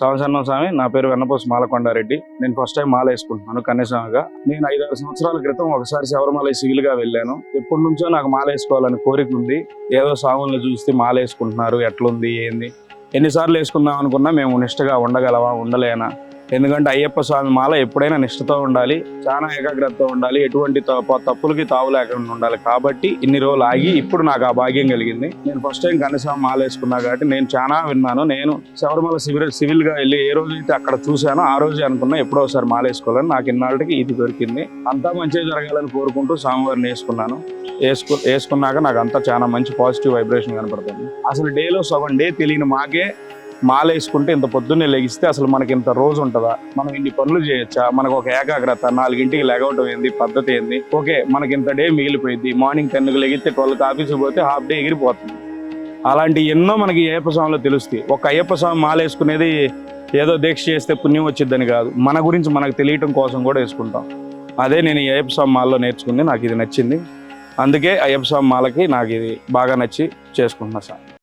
సంవత్సరం స్వామి నా పేరు వెన్నపోసు మాలకొండారెడ్డి. నేను ఫస్ట్ టైం మాల వేసుకుంటున్నాను కన్యాస్వామిగా. నేను ఐదారు సంవత్సరాల క్రితం ఒకసారి శబరిమల సివిల్గా వెళ్ళాను. ఎప్పటి నుంచో నాకు మాల వేసుకోవాలని కోరిక ఉంది. ఏదో స్వాములను చూస్తే మాల వేసుకుంటున్నారు ఎట్లుంది ఏంది. ఎన్నిసార్లు వేసుకుందాం అనుకున్నా మేము నిష్టగా ఉండగలవా ఉండలేనా. ఎందుకంటే అయ్యప్ప స్వామి మాల ఎప్పుడైనా నిష్ఠతో ఉండాలి చాలా ఏకాగ్రతతో ఉండాలి ఎటువంటి తప్పులకి తావు లేకుండా ఉండాలి. కాబట్టి ఇన్ని రోజులు ఆగి ఇప్పుడు నాకు ఆ భాగ్యం కలిగింది. నేను ఫస్ట్ టైం కనీసం మాల వేసుకున్నా కాబట్టి నేను చాలా విన్నాను. నేను శబరిమల సివిల్ సివిల్గా వెళ్ళి ఏ రోజు అయితే అక్కడ చూశానో ఆ రోజే అనుకున్నా ఎప్పుడో ఒకసారి మాల వేసుకోవాలని నాకు ఇన్నాళ్ళకి ఇది దొరికింది. అంతా మంచిగా జరగాలని కోరుకుంటూ స్వామివారిని వేసుకున్నాను. వేసుకు వేసుకున్నాక నాకు అంతా చాలా మంచి పాజిటివ్ వైబ్రేషన్ కనపడుతుంది. అసలు డేలో సగం డే తెలియని మాకే మాల వేసుకుంటే ఇంత పొద్దున్నే లెగిస్తే అసలు మనకి ఇంత రోజు ఉంటుందా? మనం ఇన్ని పనులు చేయొచ్చా? మనకు ఒక ఏకాగ్రత నాలుగింటికి లెగవటం ఏంది? పద్ధతి ఏంది? ఓకే మనకి ఇంత డే మిగిలిపోయింది మార్నింగ్ టెన్కి లెగిస్తే ట్వెల్వ్కి ఆఫీస్కి పోతే హాఫ్ డే ఎగిరిపోతుంది. అలాంటి ఎన్నో మనకి అయ్యప్ప స్వామిలో తెలుస్తాయి. ఒక అయ్యప్ప స్వామి మాల వేసుకునేది ఏదో దీక్ష చేస్తే పుణ్యం వచ్చిద్దని కాదు. మన గురించి మనకు తెలియటం కోసం కూడా వేసుకుంటాం. అదే నేను ఈ అయ్యప్ప స్వామి మాలలో నేర్చుకుంది. నాకు ఇది నచ్చింది. అందుకే అయ్యప్ప స్వామి మాలకి నాకు ఇది బాగా నచ్చి చేసుకుంటున్నా సార్.